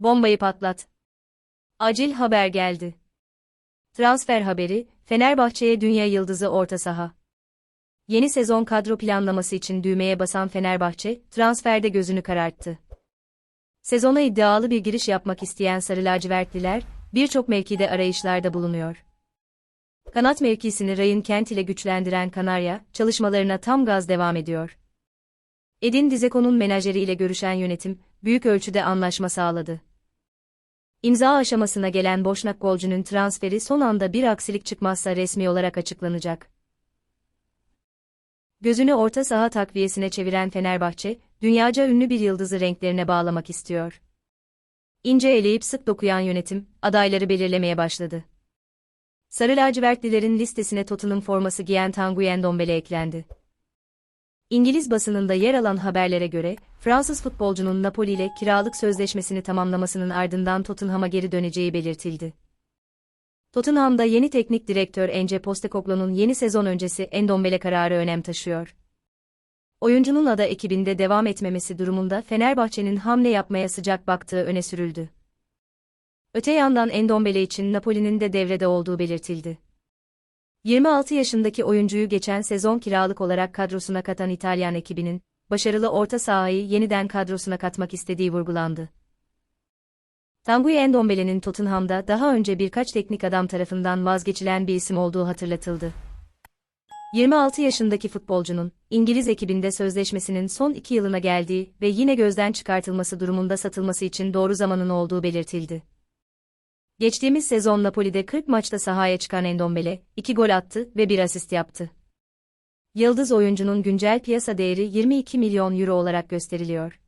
Bombayı patlat. Acil haber geldi. Transfer haberi, Fenerbahçe'ye dünya yıldızı orta saha. Yeni sezon kadro planlaması için düğmeye basan Fenerbahçe, transferde gözünü kararttı. Sezona iddialı bir giriş yapmak isteyen Sarı Lacivertliler, birçok mevkide arayışlarda bulunuyor. Kanat mevkisini Ryan Kent ile güçlendiren Kanarya, çalışmalarına tam gaz devam ediyor. Edin Dzeko'nun menajeriyle görüşen yönetim, büyük ölçüde anlaşma sağladı. İmza aşamasına gelen Boşnak golcünün transferi son anda bir aksilik çıkmazsa resmi olarak açıklanacak. Gözünü orta saha takviyesine çeviren Fenerbahçe, dünyaca ünlü bir yıldızı renklerine bağlamak istiyor. İnce eleyip sık dokuyan yönetim, adayları belirlemeye başladı. Sarı lacivertlilerin listesine Tottenham forması giyen Tanguy Ndombele eklendi. İngiliz basınında yer alan haberlere göre, Fransız futbolcunun Napoli ile kiralık sözleşmesini tamamlamasının ardından Tottenham'a geri döneceği belirtildi. Tottenham'da yeni teknik direktör Ence Postecoglou'nun yeni sezon öncesi Endombele kararı önem taşıyor. Oyuncunun ada ekibinde devam etmemesi durumunda Fenerbahçe'nin hamle yapmaya sıcak baktığı öne sürüldü. Öte yandan Endombele için Napoli'nin de devrede olduğu belirtildi. 26 yaşındaki oyuncuyu geçen sezon kiralık olarak kadrosuna katan İtalyan ekibinin, başarılı orta sahayı yeniden kadrosuna katmak istediği vurgulandı. Tanguy Endombele'nin Tottenham'da daha önce birkaç teknik adam tarafından vazgeçilen bir isim olduğu hatırlatıldı. 26 yaşındaki futbolcunun, İngiliz ekibinde sözleşmesinin son iki yılına geldiği ve yine gözden çıkartılması durumunda satılması için doğru zamanın olduğu belirtildi. Geçtiğimiz sezon Napoli'de 40 maçta sahaya çıkan Endombele, 2 gol attı ve 1 asist yaptı. Yıldız oyuncunun güncel piyasa değeri 22 milyon euro olarak gösteriliyor.